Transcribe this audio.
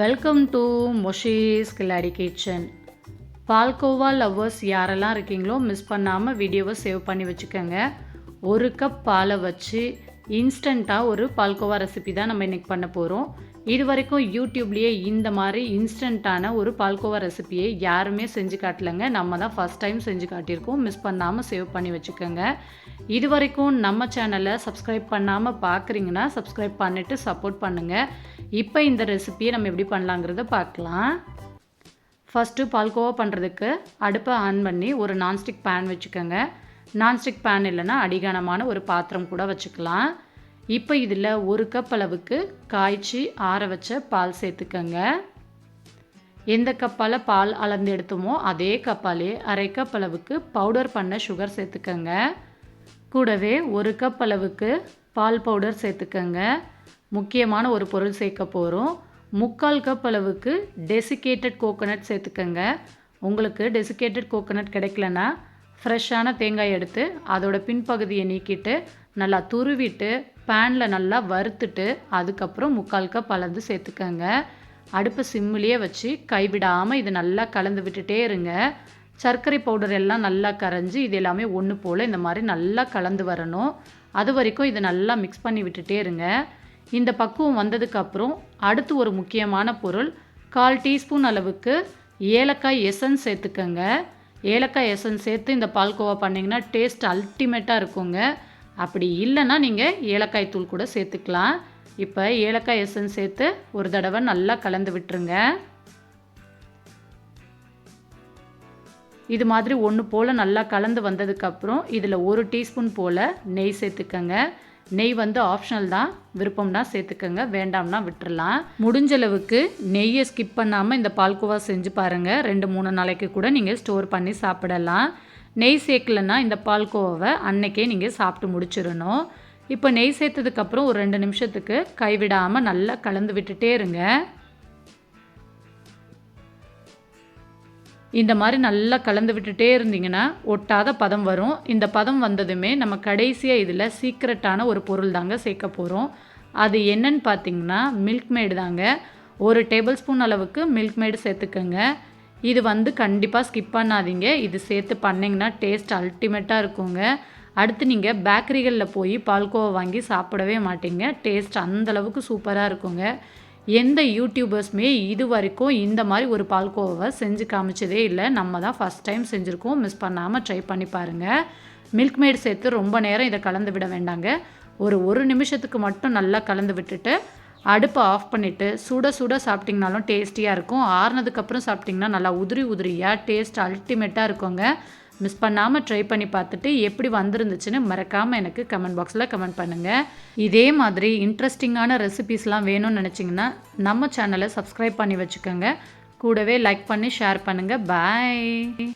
Welcome to மொஷீஸ் கில்லாடி kitchen palkova lovers யாரெல்லாம் இருக்கீங்களோ மிஸ் பண்ணாமல் வீடியோவை சேவ் பண்ணி வச்சுக்கோங்க. ஒரு கப் பாலை வச்சு இன்ஸ்டண்ட்டாக ஒரு பால்கோவா ரெசிபி தான் நம்ம இன்றைக்கி பண்ண போகிறோம் இது வரைக்கும் யூடியூப்லேயே இந்த மாதிரி இன்ஸ்டண்ட்டான ஒரு பால்கோவா ரெசிபியை யாருமே செஞ்சு காட்டலைங்க. நம்ம தான் ஃபஸ்ட் டைம் செஞ்சு காட்டியிருக்கோம். மிஸ் பண்ணாமல் சேவ் பண்ணி வச்சுக்கோங்க. இது வரைக்கும் நம்ம சேனலை சப்ஸ்கிரைப் பண்ணாமல் பார்க்குறீங்கன்னா சப்ஸ்கிரைப் பண்ணிவிட்டு சப்போர்ட் பண்ணுங்கள் இப்போ இந்த ரெசிபியை நம்ம எப்படி பண்ணலாங்கிறத பார்க்கலாம். ஃபஸ்ட்டு பால்கோவா பண்ணுறதுக்கு அடுப்பை ஆன் பண்ணி ஒரு நான்ஸ்டிக் பேன் வச்சுக்கோங்க. நான்ஸ்டிக் பேன் இல்லைன்னா அடிகானமான ஒரு பாத்திரம் கூட வச்சுக்கலாம். இப்போ இதில் ஒரு கப் அளவுக்கு காய்ச்சி ஆற வச்ச பால் சேர்த்துக்கோங்க. எந்த கப்பால் பால் அளந்து எடுத்தோமோ அதே கப்பாலே அரை கப் அளவுக்கு பவுடர் பண்ண சுகர் சேர்த்துக்கோங்க. கூடவே ஒரு கப் அளவுக்கு பால் பவுடர் சேர்த்துக்கோங்க. முக்கியமான ஒரு பொருள் சேர்க்க போகிறோம் முக்கால் கப் அளவுக்கு டெசிகேட்டட் கோகோனட் சேர்த்துக்கோங்க. உங்களுக்கு டெசிகேட்டட் கோகோனட் கிடைக்கலன்னா ஃப்ரெஷ்ஷான தேங்காய் எடுத்து அதோட பின்பகுதியை நீக்கிட்டு நல்லா துருவிட்டு பேனில் நல்லா வறுத்துட்டு அதுக்கப்புறம் முக்கால் கப் அளந்து சேர்த்துக்கோங்க. அடுப்பு சிம்மிலேயே வச்சு கைவிடாமல் இது நல்லா கலந்து விட்டுட்டே இருங்க. சர்க்கரை பவுடர் எல்லாம் நல்லா கரைஞ்சி இது எல்லாமே ஒன்று போல் இந்த மாதிரி நல்லா கலந்து வரணும். அது வரைக்கும் இதை நல்லா மிக்ஸ் பண்ணி விட்டுட்டே இருங்க. இந்த பக்குவம் வந்ததுக்கப்புறம் அடுத்து ஒரு முக்கியமான பொருள் கால் டீஸ்பூன் அளவுக்கு ஏலக்காய் எசன்ஸ் சேர்த்துக்கோங்க. ஏலக்காய் எசன்ஸ் சேர்த்து இந்த பால்கோவா பண்ணிங்கன்னா டேஸ்ட் அல்டிமேட்டாக இருக்குங்க. அப்படி இல்லைன்னா நீங்கள் ஏலக்காய் தூள் கூட சேர்த்துக்கலாம். இப்போ ஏலக்காய் எசன்ஸ் சேர்த்து ஒரு தடவை நல்லா கலந்து விட்டுருங்க. இது மாதிரி ஒன்று போல் நல்லா கலந்து வந்ததுக்கப்புறம் இதில் ஒரு டீஸ்பூன் போல் நெய் சேர்த்துக்கங்க. நெய் வந்து ஆப்ஷனல் தான். விருப்பம்னா சேர்த்துக்கங்க வேண்டாம்னா விட்டுறலாம். முடிஞ்ச அளவுக்கு நெய்யை ஸ்கிப் பண்ணாமல் இந்த பால்கோவா செஞ்சு பாருங்கள் ரெண்டு மூணு நாளைக்கு கூட நீங்கள் ஸ்டோர் பண்ணி சாப்பிடலாம். நெய் சேர்க்கலன்னா இந்த பால்கோவாவை அன்னைக்கே நீங்கள் சாப்பிட்டு முடிச்சிடணும். இப்போ நெய் சேர்த்ததுக்கப்புறம் ஒரு ரெண்டு நிமிஷத்துக்கு கைவிடாமல் நல்லா கலந்து விட்டுட்டே இருங்க. இந்த மாதிரி நல்லா கலந்து விட்டுட்டே இருந்தீங்கன்னா ஒட்டாத பதம் வரும். இந்த பதம் வந்ததுமே நம்ம கடைசியாக இதில் சீக்ரெட்டான ஒரு பொருள் தாங்க சேர்க்க போகிறோம் அது என்னன்னு பார்த்தீங்கன்னா மில்க் மேடு தாங்க. ஒரு டேபிள் ஸ்பூன் அளவுக்கு மில்க் மேடு சேர்த்துக்கோங்க. இது வந்து கண்டிப்பாக ஸ்கிப் பண்ணாதீங்க. இது சேர்த்து பண்ணிங்கன்னா டேஸ்ட் அல்டிமேட்டாக இருக்குங்க. அடுத்து நீங்கள் பேக்கரிகளில் போய் பால்கோவா வாங்கி சாப்பிடவே மாட்டீங்க. டேஸ்ட் அந்தளவுக்கு சூப்பராக இருக்குங்க. எந்த யூடியூபர்ஸுமே இது வரைக்கும் இந்த மாதிரி ஒரு பால்கோவாவை செஞ்சு காமிச்சதே இல்லை. நம்ம தான் ஃபஸ்ட் டைம் செஞ்சுருக்கோம். மிஸ் பண்ணாமல் ட்ரை பண்ணி பாருங்கள் மில்க் மேட் சேர்த்து ரொம்ப நேரம் இதை கலந்து விட வேண்டாங்க. ஒரு ஒரு நிமிஷத்துக்கு மட்டும் நல்லா கலந்து விட்டுட்டு அடுப்பை ஆஃப் பண்ணிவிட்டு சுட சுட சாப்பிட்டிங்கனாலும் டேஸ்டியாக இருக்கும். ஆறுனதுக்கப்புறம் சாப்பிட்டிங்கன்னா நல்லா உதிரி உதிரியாக டேஸ்ட் அல்டிமேட்டாக இருக்குங்க. மிஸ் பண்ணாமல் ட்ரை பண்ணி பார்த்துட்டு எப்படி வந்திருந்துச்சுன்னு மறக்காமல் எனக்கு கமெண்ட் பாக்ஸில் கமெண்ட் பண்ணுங்கள் இதே மாதிரி இன்ட்ரெஸ்டிங்கான ரெசிபீஸ்லாம் வேணும்னு நினச்சிங்கன்னா நம்ம சேனலை சப்ஸ்கிரைப் பண்ணி வச்சுக்கோங்க. கூடவே லைக் பண்ணி ஷேர் பண்ணுங்கள் பாய்